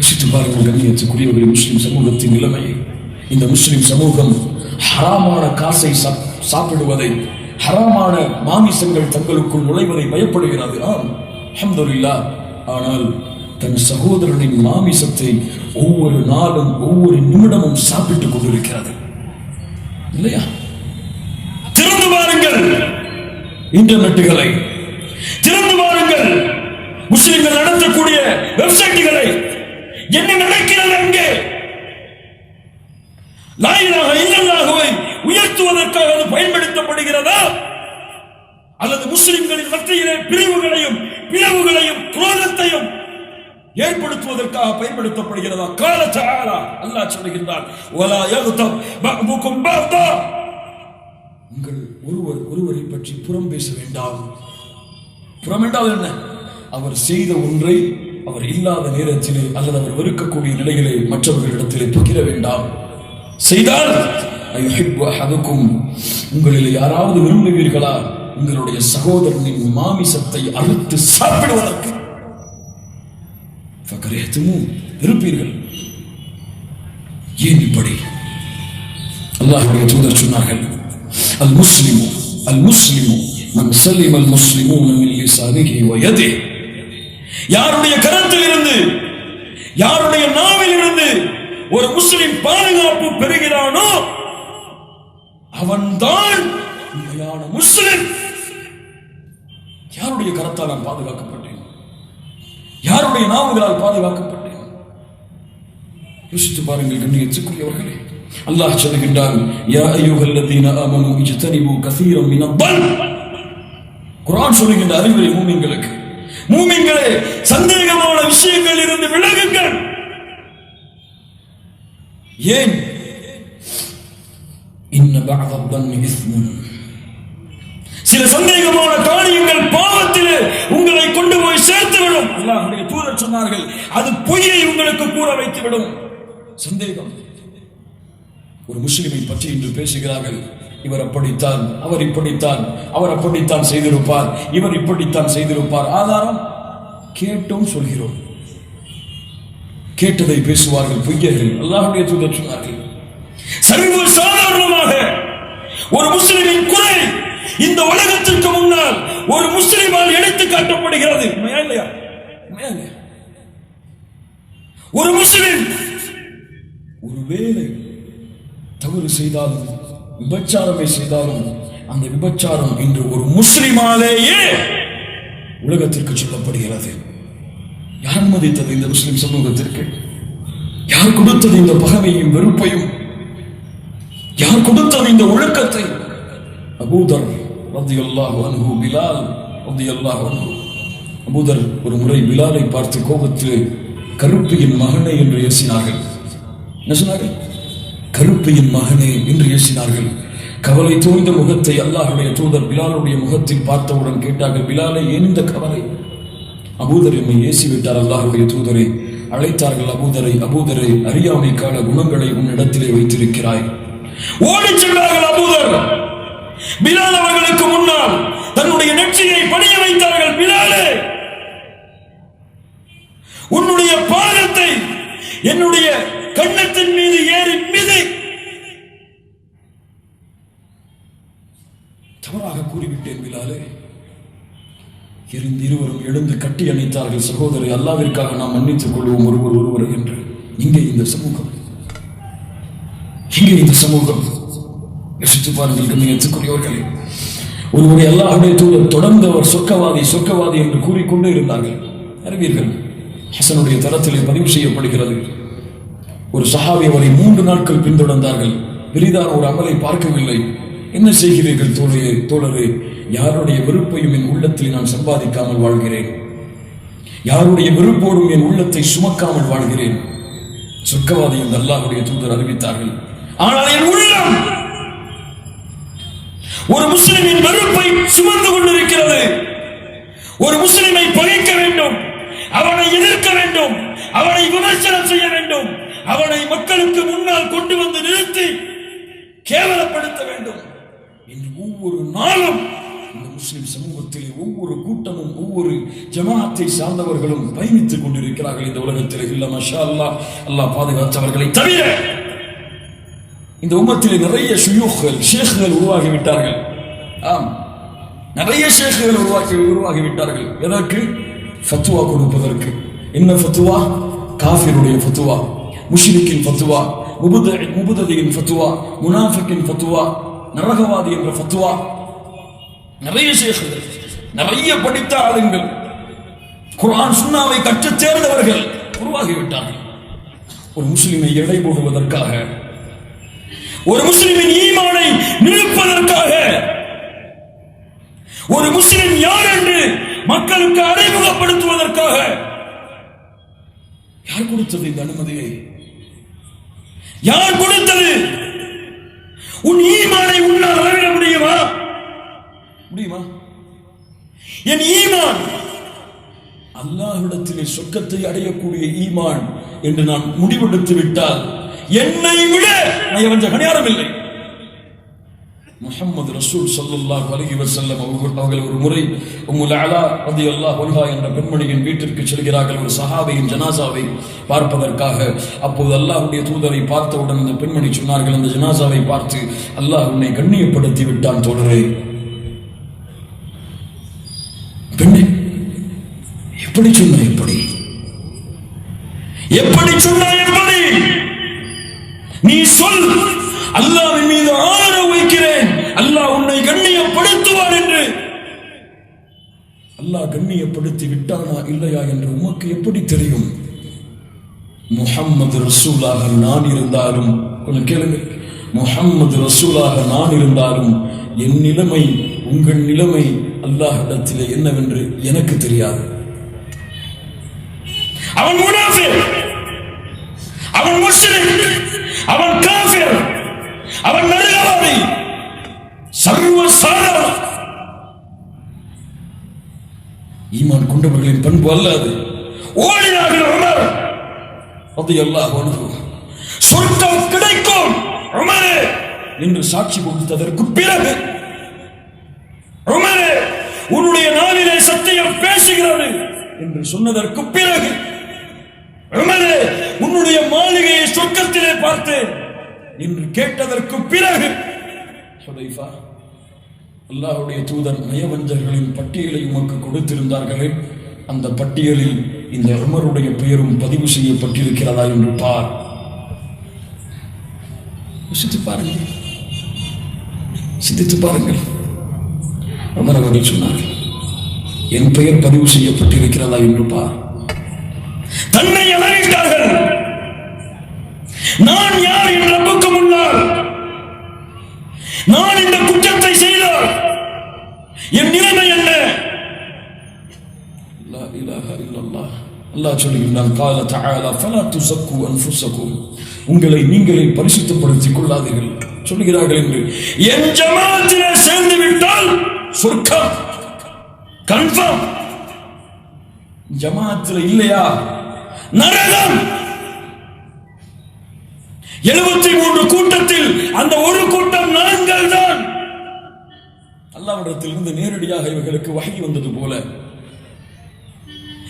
யோசித்து பாருங்கள் கண்ணியத்துக்குரியவர்கள் முஸ்லீம் சமூகத்தின் நிலைமை இந்த முஸ்லீம் சமூகம் ஹராமான காசை சாப்- சாப்பிடுவதை ஹராமான மாமிசங்கள் தங்களுக்குள் நுழைவதை பயப்படுகிறது. ஆம் அஹமதுல்லா ஆனால் தன் சகோதரனின் மாமிசத்தை ஒவ்வொரு நாளும் ஒவ்வொரு நிமிடமும் சாப்பிட்டுக் கொண்டிருக்கிறது. இல்லையா? திறந்து பாருங்கள் இன்டர்நெட்டுகளை. திறந்து பாருங்கள். முஸ்லிம்கள் நடத்தக்கூடிய வெப்சைட்டுகளை. என்ன நடக்கிறது அங்கே? லாயிலாக இல்லல்லாகவை உயர்த்துவதற்காக அது பயன்படுத்தப்படுகிறதா? அல்லது முஸ்லிம்களின் மத்தியிலே பிரிவுகளையும் பிளவுகளையும் குரோதத்தையும் ஏற்படுத்துவதற்காக பயன்படுத்தப்படுகிறதா? கால தஆலா அல்லாஹ் சொல்லுகின்றார் வலா யக்தப் பஅதுக்கும் உங்கள் ஒருவர் ஒருவரை பற்றி புறம் பேச வேண்டாம். புறம் என்றால் என்ன? அவர் செய்த ஒன்றை அவர் இல்லாத நேரத்திலே அல்லது அவர் வெறுக்கக்கூடிய நிலையிலே மற்றவர்களிடத்திலே பகிர வேண்டாம். செய்தால் அயுஹிப்பு உங்களில் யாராவது விரும்புவீர்களா? உங்களுடைய சகோதரனின் மாமிசத்தை அறுத்து சாப்பிடுவதற்கு. ஃபக்கரேத்துமு இருப்பீர்கள் ஏன் இப்படி? அல்லாஹுடைய தூதர் சொன்னார்கள் அல் முஸ்லிமு அல் முஸ்லிமு மன் சல்லிம் அல் முஸ்லிமூன மின் லிசானிஹி வ யதிஹி. யாருடைய கரத்தில் இருந்து யாருடைய நாவில் இருந்து ஒரு முஸ்லிம் பாதுகாப்பு பெறுகிறானோ அவன்தான் உண்மையான முஸ்லிம். யாருடைய கரத்தால் நான் பாதுகாக்கப்பட்டேன்? யாருடைய நாவுகளால் பாதுகாக்கப்பட்டேன்? யோசித்து பாருங்கள் கண்ணியத்துக்குரியவர்களே. அல்லாஹ் சொல்லுகின்றான் யா அய்யுஹல்லதீன ஆமனு இஜ்தனிபு கசீரம் மினல் குர்ஆன் சொல்லுகின்ற அறிவுரை மூமின்களுக்கு மூமின்களே சந்தேகமான விஷயங்கள் இருந்து விலகுங்கள். ஏன்? சில சந்தேகமான காரியங்கள் பாவத்திலே உங்களை கொண்டு போய் சேர்த்துவிடும். அல்லாஹ்வுடைய தூதர் சொன்னார்கள் அது பொய்யை உங்களுக்கு கூற வைத்துவிடும். சந்தேகம். ஒரு முஸ்லிமை பற்றி இன்று பேசுகிறார்கள். இவர் அப்படித்தான் அவர் இப்படித்தான் அவர் அப்படித்தான் செய்திருப்பார் இவர் இப்படித்தான் செய்திருப்பார். ஆதாரம் கேட்டும் சொல்கிறோம். கேட்டதை பேசுவார்கள் பொய்யர்கள். அல்லாஹுடைய தூதர் சொன்னார்கள் சர்வ சாதாரணமாக ஒரு முஸ்லிமின் குறை இந்த உலகத்திற்கு முன்னால் ஒரு முஸ்லிமால் எடுத்து காட்டப்படுகிறது. ஒரு முஸ்லிம் ஒருவேளை தவறு செய்தாலும் விபச்சாரமே செய்தாலும் அந்த விபச்சாரம் இன்று ஒரு முஸ்லிமாலேயே உலகத்திற்கு சொல்லப்படுகிறது. யார் மதித்தது இந்த முஸ்லிம் சமூகத்திற்கு? யார் கொடுத்தது இந்த பகமையும் வெறுப்பையும்? யார் கொடுத்தது இந்த ஒழுக்கத்தை? அபூதர் ரதியல்லாஹு அன்ஹு பிலால் ரதியல்லாஹு அன்ஹு. அபூதர் ஒரு முறை பிலாலை பார்த்து கோபத்தில் கருப்பியின் மகனை என்று ஏசினார்கள். என்ன சொன்னார்கள்? கருப்பையின் மகனே என்று ஏசினார்கள் கவலை தோய்ந்த முகத்தை அல்லாஹுடைய தூதர் பிலாலுடைய முகத்தில் பார்த்தவுடன் கேட்டார்கள் பிலாலை ஏன் இந்த கவலை? அபூதர் என்னை ஏசிவிட்டார் அல்லாஹுடைய தூதரை. அழைத்தார்கள் அபூதரை அபூதரை அறியாமைக்கான குணங்களை உன்னிடத்திலே வைத்திருக்கிறாய். ஓடிச் சென்றார்கள் அபூதர். பிலால் அவர்களுக்கு முன்னால் தன்னுடைய நெற்றியை பணிய வைத்தார்கள் பிலாலே உன்னுடைய பாதத்தை என்னுடைய கண்ணத்தின் மீது ஏறி மிதி. தவறாக கூறிவிட்டேன் பிலாலே. இருந்து இருவரும் எழுந்து கட்டி அணைத்தார்கள். சகோதரி அல்லாவிற்காக நாம் மன்னித்துக் கொள்வோம் ஒருவர் ஒருவர் என்று. இங்கே இந்த சமூகம். இங்கே இந்த சமூகம். யோசித்து பாருங்கள் கண்ணியத்துக்குரியவர்களே. ஒருவரை அல்லாஹுடைய தூதர் தொடர்ந்து அவர் சொர்க்கவாதி சொர்க்கவாதி என்று கூறிக்கொண்டே இருந்தார்கள். அறிவீர்கள் ஹசனுடைய தரத்திலே பதிவு செய்யப்படுகிறது. ஒரு சஹாபி அவரை மூன்று நாட்கள் பின்தொடர்ந்தார்கள். பெரிதான ஒரு அமலை பார்க்கவில்லை. என்ன செய்கிறீர்கள் தோழரே தோழரே? யாருடைய வெறுப்பையும் என் உள்ளத்தில் நான் சம்பாதிக்காமல் வாழ்கிறேன். யாருடைய வெறுப்போடும் என் உள்ளத்தை சுமக்காமல் வாழ்கிறேன். சொர்க்கவாதி என்று அல்லாஹுடைய தூதர் அறிவித்தார்கள். ஆனால் என் உள்ளம் ஒரு முஸ்லிமின் வெறுப்பை சுமந்து கொண்டிருக்கிறது. ஒரு முஸ்லிமை பகைக்க வேண்டும். அவனை எதிர்க்க வேண்டும். அவனை விமர்சனம் செய்ய வேண்டும். அவனை மக்களுக்கு முன்னால் கொண்டு வந்து நிறுத்தி கேவலப்படுத்த வேண்டும். இன்று ஒவ்வொரு நாளும் இந்த முஸ்லிம் சமூகத்திலே ஒவ்வொரு கூட்டமும் ஒவ்வொரு ஜமாத்தை சார்ந்தவர்களும் பயணித்துக் கொண்டிருக்கிறார்கள் இந்த உலகத்தில். இல்ல மஷா அல்லாஹ் அல்லாஹ் பாதுகாத்தவர்களை தவிர இந்த உமத்தில் நிறைய ஷுயூக்கள் ஷேக்குகள் உருவாகிவிட்டார்கள். ஆம். நிறைய ஷேக்குகள் உருவாக்கி உருவாகிவிட்டார்கள். எதற்கு? ஃபத்துவா கொடுப்பதற்கு. என்ன ஃபத்துவா? காஃபிருடைய ஃபத்துவா. முஷ்ரிக்கின் ஃபத்துவா முபுத முபுததியின் ஃபத்துவா முனாஃபிக்கின் ஃபத்துவா நரகவாதி என்ற ஃபத்துவா நிறைய ஷேக்குகள் நிறைய படித்த ஆளுங்கள் குர்ஆன் சுண்ணாவை கற்றுத் தேர்ந்தவர்கள் உருவாகிவிட்டார்கள். ஒரு முஸ்லிமை எடை போடுவதற்காக ஒரு முஸ்லிமின் ஈமானை நிறுப்பதற்காக ஒரு முஸ்லிம் யார் என்று மக்களுக்கு அறிமுகப்படுத்துவதற்காக யார் கொடுத்தது இந்த அனுமதியை? யார் கொடுத்தது? உன் ஈமானை உன்னால் அளவிட முடியுமா? முடியுமா? என் ஈமான் அல்லாஹ்விடத்திலே சொர்க்கத்தை அடையக்கூடிய ஈமான் என்று நான் முடிவெடுத்து விட்டால் என்னை விட நயவஞ்சகன் யாரும் இல்லை. முகமது ரசூல் ஸல்லல்லாஹு அலைஹி வசல்லம் அவர்கள் அவர்கள் ஒரு முறை உங்கள் அலா ரலியல்லாஹு ஒல்ஹா என்ற பெண்மணியின் வீட்டிற்கு செல்கிறார்கள். ஒரு சஹாபையின் ஜனாசாவை பார்ப்பதற்காக. அப்போது அல்லாஹுடைய தூதரை பார்த்தவுடன் அந்த பெண்மணி சொன்னார்கள் அந்த ஜனாசாவை பார்த்து அல்லாஹ் உன்னை கண்ணியப்படுத்தி விட்டான் தோழரே. பெண்ணே எப்படி சொன்ன எப்படி? எப்படி சொன்ன எப்படி? நீ சொல். கண்ணியப்படுத்தி விட்டானா இல்லையா என்று உமக்கு எப்படி தெரியும்? முஹம்மது ரசூலாக நான் இருந்தாலும் கொஞ்சம் கேளுங்க. முஹம்மது ரசூலாக நான் இருந்தாலும் என் நிலைமை உங்கள் நிலைமை அல்லாஹிடத்திலே என்னவென்று எனக்கு தெரியாது. அவன் முனாஃபிர். அவன் முஸ்லிம் அவன் காஃபிர். அவன் நரகவாதி சர்வ ஈமான் கொண்டவர்களின் பண்பு அல்லது. ஓடினார்கள் உமர். அது எல்லாம் சொர்க்கம் கிடைக்கும் உமரே என்று சாட்சி கொடுத்ததற்கு பிறகு உமரே உன்னுடைய நாளிலே சத்தியம் பேசுகிறது என்று சொன்னதற்கு பிறகு உமரே உன்னுடைய மாளிகையை சொர்க்கத்திலே பார்த்தேன் என்று கேட்டதற்கு பிறகு சுதைஃபா அல்லாஹுடைய தூதர் நயவஞ்சர்களின் பட்டியலை உமக்கு கொடுத்திருந்தார்களே அந்த பட்டியலில் இந்த உமருடைய பெயரும் பதிவு செய்யப்பட்டிருக்கிறதா என்று பார். யோசித்து பாருங்கள். சிந்தித்து பாருங்கள். உமர் அவர்கள் சொன்னார்கள் என் பெயர் பதிவு செய்யப்பட்டிருக்கிறதா என்று பார். தன்னை அளவிட்டார்கள் நான் யார் என்ற நான் இந்த குற்றத்தை செய்தால் என் நிலைமை என்ன? அல்லாஹ் சொல்லுகின்றான் கால தஆலா ஃபலா துஸக்கு அன்ஃபுஸக்கும் உங்களை நீங்களே பரிசுத்தப்படுத்திக் கொள்ளாதீர்கள். சொல்லுகிறார்கள் என்று. என் ஜமாத்திலே சேர்ந்து விட்டால் சொர்க்கம் கன்ஃபார்ம். ஜமாத்தில் இல்லையா? நரகம். எழுபத்தி மூன்று கூட்டத்தில் அந்த ஒரு கூட்டம் நாங்கள் தான் அல்லாவிடத்திலிருந்து நேரடியாக இவர்களுக்கு வகை வந்தது போல.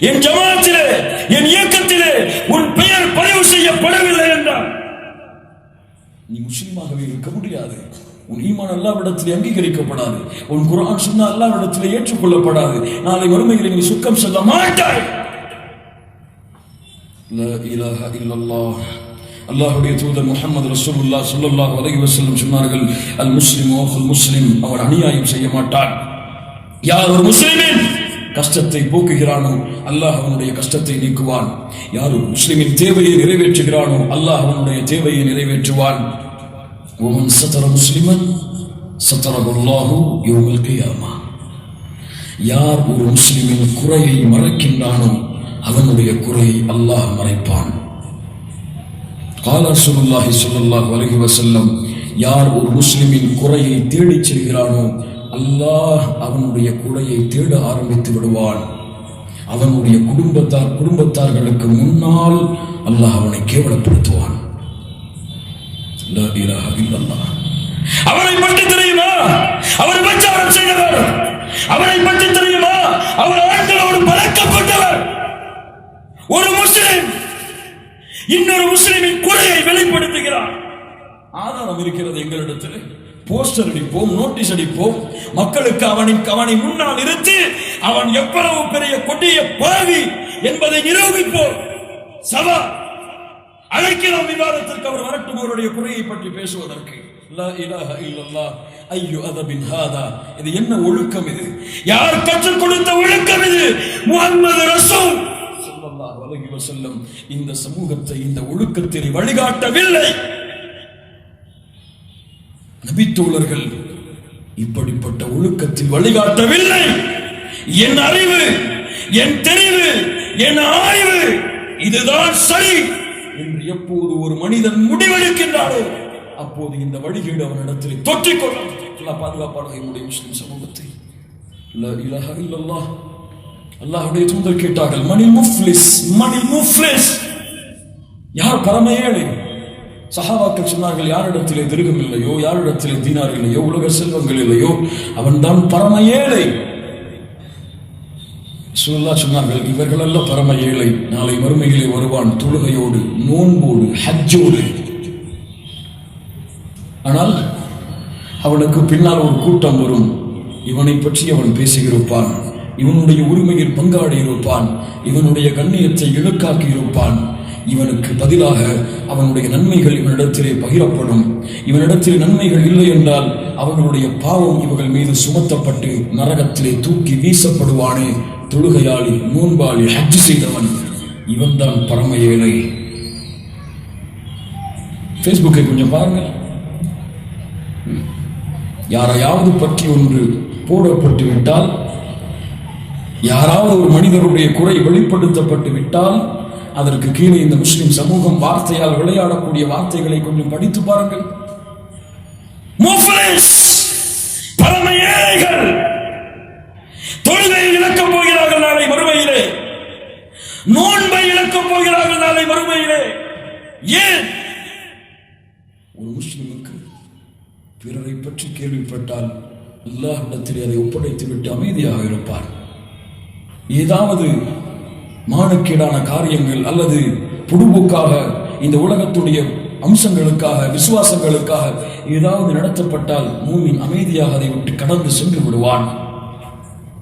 என் ஜமாத்திலே என் இயக்கத்திலே உன் பெயர் பதிவு செய்யப்படவில்லை என்றான். நீ முஸ்லீமாகவே இருக்க முடியாது. உன் ஈமான் அல்லாவிடத்தில் அங்கீகரிக்கப்படாது. உன் குரான் சொன்ன அல்லாவிடத்தில் ஏற்றுக்கொள்ளப்படாது. நாளை வறுமையில் நீ சுக்கம் செல்ல மாட்டாய். லா அல்லாஹுடைய தூதர் முகமது ரசூலுல்லா சுல்லுல்லாஹ் அலஹி வசல்லம் சொன்னார்கள் அல் முஸ்லிம் ஓஹுல் முஸ்லிம். அவன் அநியாயம் செய்ய மாட்டார் யார் ஒரு முஸ்லிமின் கஷ்டத்தை போக்குகிறானோ அல்லாஹ் அவனுடைய கஷ்டத்தை நீக்குவான். யார் ஒரு முஸ்லிமின் தேவையை நிறைவேற்றுகிறானோ அல்லாஹ் அவனுடைய தேவையை நிறைவேற்றுவான். ஒமன் சத்தர முஸ்லிமன் சத்தரகுல்லாஹு இவங்களுக்கு கியாமா. யார் ஒரு முஸ்லிமின் குறையை மறைக்கின்றானோ அவனுடைய குறையை அல்லாஹ் மறைப்பான். கால சுல்லாஹி சுல்லாஹ் அலைஹி வசல்லம் யார் ஒரு முஸ்லிமின் குறையை தேடிச் செல்கிறானோ அல்லாஹ் அவனுடைய குறையை தேட ஆரம்பித்து விடுவான். அவனுடைய குடும்பத்தார் குடும்பத்தார்களுக்கு முன்னால் அல்லாஹ் அவனை கேவலப்படுத்துவான். அவனை பற்றி தெரியுமா? அவர் விபச்சாரம் செய்தவர். அவரை பற்றி தெரியுமா? அவர் ஆண்களோடு பழக்கப்பட்டவர். ஒரு முஸ்லிம் இன்னொரு முஸ்லிமின் குறையை வெளிப்படுத்துகிறார். ஆதாரம் இருக்கிறது எங்களிடத்தில். போஸ்டர் அடிப்போம் நோட்டீஸ் அடிப்போம். மக்களுக்கு அவனின் அவனை முன்னால் இருந்து அவன் எவ்வளவு பெரிய கொடிய பாவி என்பதை நிரூபிப்போம். சவா அழைக்கிறோம் விவாதத்திற்கு அவர் வரட்டும் அவருடைய குறையை பற்றி பேசுவதற்கு. லா ஐயோ அதபின் ஹாதா. இது என்ன ஒழுக்கம் இது? யார் கற்றுக் கொடுத்த ஒழுக்கம் இது? முகமது ரசூல். சல்லல்லாஹு அலைஹி வஸல்லம் இந்த சமூகத்தை இந்த ஒழுக்கத்தில் வழிகாட்டவில்லை. நபித்தோழர்கள் இப்படிப்பட்ட ஒழுக்கத்தில் வழிகாட்டவில்லை. என் அறிவு என் தெரிவு என் ஆய்வு இதுதான் சரி என்று எப்போது ஒரு மனிதன் முடிவெடுக்கின்றாரோ அப்போது இந்த வழிகேடு அவனிடத்தில் தொற்றிக்கொள்ள அல்லாஹ் பாதுகாப்பாளர் என்னுடைய முஸ்லிம் சமூகத்தை. லா இலாஹ இல்லல்லாஹ். அல்லாஹுடைய தூதர் கேட்டார்கள் மணி முஃப்லிஸ் மணி முஃப்லிஸ். யார் பரம ஏழை? சஹாபாக்கள் சொன்னார்கள் யாரிடத்திலே திருகம் இல்லையோ யாரிடத்திலே தீனார் இல்லையோ உலக செல்வங்கள் இல்லையோ அவன்தான் பரம ஏழை. சுல்லா சொன்னார்கள் இவர்கள் அல்ல பரம ஏழை. நாளை வறுமையிலே வருவான் தொழுகையோடு நோன்போடு ஹஜ்ஜோடு. ஆனால் அவனுக்கு பின்னால் ஒரு கூட்டம் வரும். இவனை பற்றி அவன் பேசுகிறப்பான் இவனுடைய உரிமையில் பங்காடி இருப்பான் இவனுடைய கண்ணியத்தை இழுக்காக்கி இருப்பான் இவனுக்கு பதிலாக அவனுடைய நன்மைகள் இவனிடத்திலே பகிரப்படும். இவனிடத்தில் நன்மைகள் இல்லை என்றால் அவர்களுடைய பாவம் இவர்கள் மீது சுமத்தப்பட்டு நரகத்திலே தூக்கி வீசப்படுவானே. தொழுகையாளி நோன்பாளி ஹஜ் செய்தவன். இவன்தான் பரம ஏழை. ஃபேஸ்புக்கை கொஞ்சம் பாருங்கள். யாரையாவது பற்றி ஒன்று போடப்பட்டு விட்டால் யாராவது ஒரு மனிதருடைய குறை வெளிப்படுத்தப்பட்டு விட்டால் அதற்கு கீழே இந்த முஸ்லிம் சமூகம் வார்த்தையால் விளையாடக்கூடிய வார்த்தைகளை கொஞ்சம் படித்து பாருங்கள். முஃப்லிஸ், பரம ஏழைகள் தொழுகையை இழக்கப் போகிறார்கள் நாளை மறுமையிலே. நோன்பை இழக்கப் போகிறார்கள் நாளை மறுமையிலே. ஏன்? ஒரு முஸ்லிமுக்கு பிறரை பற்றி கேள்விப்பட்டால் அல்லாஹ்விடத்தில் அதை ஒப்படைத்து விட்டு அமைதியாக இருப்பார். ஏதாவது மானக்கேடான காரியங்கள் அல்லது பொடுபோக்காக இந்த உலகத்துடைய அம்சங்களுக்காக விசுவாசங்களுக்காக ஏதாவது நடத்தப்பட்டால் மூமின் அமைதியாக அதை விட்டு கடந்து சென்று விடுவான்.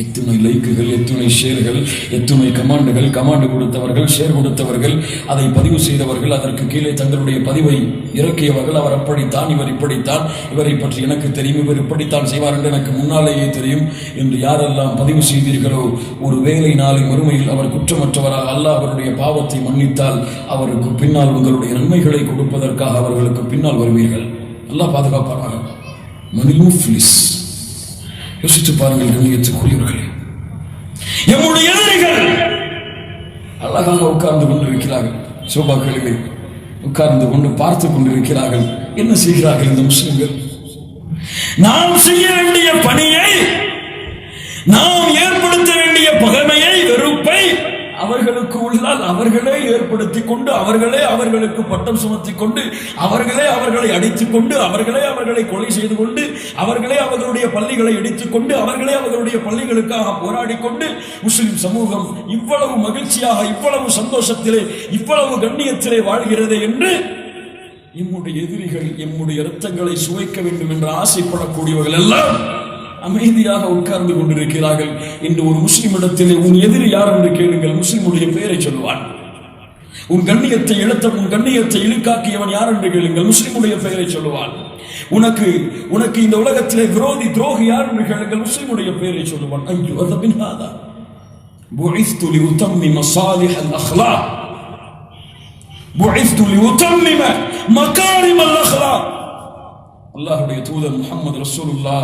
எத்துணை லைக்குகள் எத்துணை ஷேர்கள் எத்துணை கமாண்டுகள் கமாண்டு கொடுத்தவர்கள் ஷேர் கொடுத்தவர்கள் அதை பதிவு செய்தவர்கள் அதற்கு கீழே தங்களுடைய பதிவை இறக்கியவர்கள் அவர் அப்படித்தான் இவர் இப்படித்தான் இவரை பற்றி எனக்கு தெரியும் இவர் இப்படித்தான் செய்வார் என்று எனக்கு முன்னாலேயே தெரியும் என்று யாரெல்லாம் பதிவு செய்தீர்களோ ஒரு வேலை நாளை மறுமையில் அவர் குற்றமற்றவராக அல்லாஹ் அவருடைய பாவத்தை மன்னித்தால் அவருக்கு பின்னால் உங்களுடைய நன்மைகளை கொடுப்பதற்காக அவர்களுக்கு பின்னால் வருவீர்கள். அல்லாஹ் பாதுகாப்பார்கள் மணி முஃப்லிஸ். யோசித்து பாருங்கள் கண்ணியத்துக்குரியவர்களே எம்முடைய எதிரிகள் அழகாக உட்கார்ந்து கொண்டிருக்கிறார்கள். சோபாக்களிலே உட்கார்ந்து கொண்டு பார்த்து கொண்டிருக்கிறார்கள். என்ன செய்கிறார்கள் இந்த முஸ்லிம்கள்? நாம் செய்ய வேண்டிய பணியை நாம் ஏற்படுத்த வேண்டிய பகைமையை வெறுப்பை அவர்களுக்கு உள்ளால் அவர்களே ஏற்படுத்தி கொண்டு அவர்களே அவர்களுக்கு பட்டம் சுமத்தி கொண்டு அவர்களே அவர்களை அடித்துக் கொண்டு அவர்களே அவர்களை கொலை செய்து கொண்டு அவர்களே அவர்களுடைய பள்ளிகளை இடித்துக் கொண்டு அவர்களே அவர்களுடைய பள்ளிகளுக்காக போராடி கொண்டு முஸ்லிம் சமூகம் இவ்வளவு மகிழ்ச்சியாக இவ்வளவு சந்தோஷத்திலே இவ்வளவு கண்ணியத்திலே வாழ்கிறது என்று எம்முடைய எதிரிகள் எம்முடைய இரத்தங்களை சுவைக்க வேண்டும் என்று ஆசைப்படக்கூடியவர்கள் எல்லாம் அமைதியாக உட்கார்ந்து கொண்டிருக்கிறார்கள் இன்று ஒரு முஸ்லிம் இடத்திலே உன் எதிரி யார் என்று கேளுங்கள் முஸ்லிமுடைய பெயரை சொல்லுவான் உன் கண்ணியத்தை இழுத்த உன் கண்ணியத்தை இழுக்காக்கியவன் யார் என்று கேளுங்கள் முஸ்லிமுடைய பெயரை சொல்லுவான் உனக்கு உனக்கு இந்த உலகத்திலே விரோதி துரோகி யார் என்று கேளுங்கள் முஸ்லிமுடைய பெயரை சொல்லுவான் ஐயோ அது பின்னாதா بعثت لأتمم صالح الأخلاق بعثت لأتمم مكارم الأخلاق அல்லாஹுடைய தூதர் முகமது ரசூலுல்லா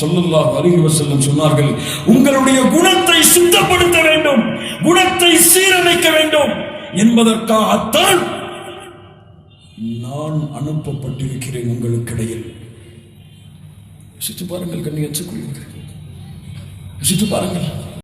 சொல்லுல்லா அருகி வசல்லம் சொன்னார்கள் உங்களுடைய குணத்தை சுத்தப்படுத்த வேண்டும் குணத்தை சீரமைக்க வேண்டும் என்பதற்காகத்தான் நான் அனுப்பப்பட்டிருக்கிறேன் உங்களுக்கிடையில் யோசித்து பாருங்கள் கண்ணியத்துக்குரியவர்கள். யோசித்து பாருங்கள்.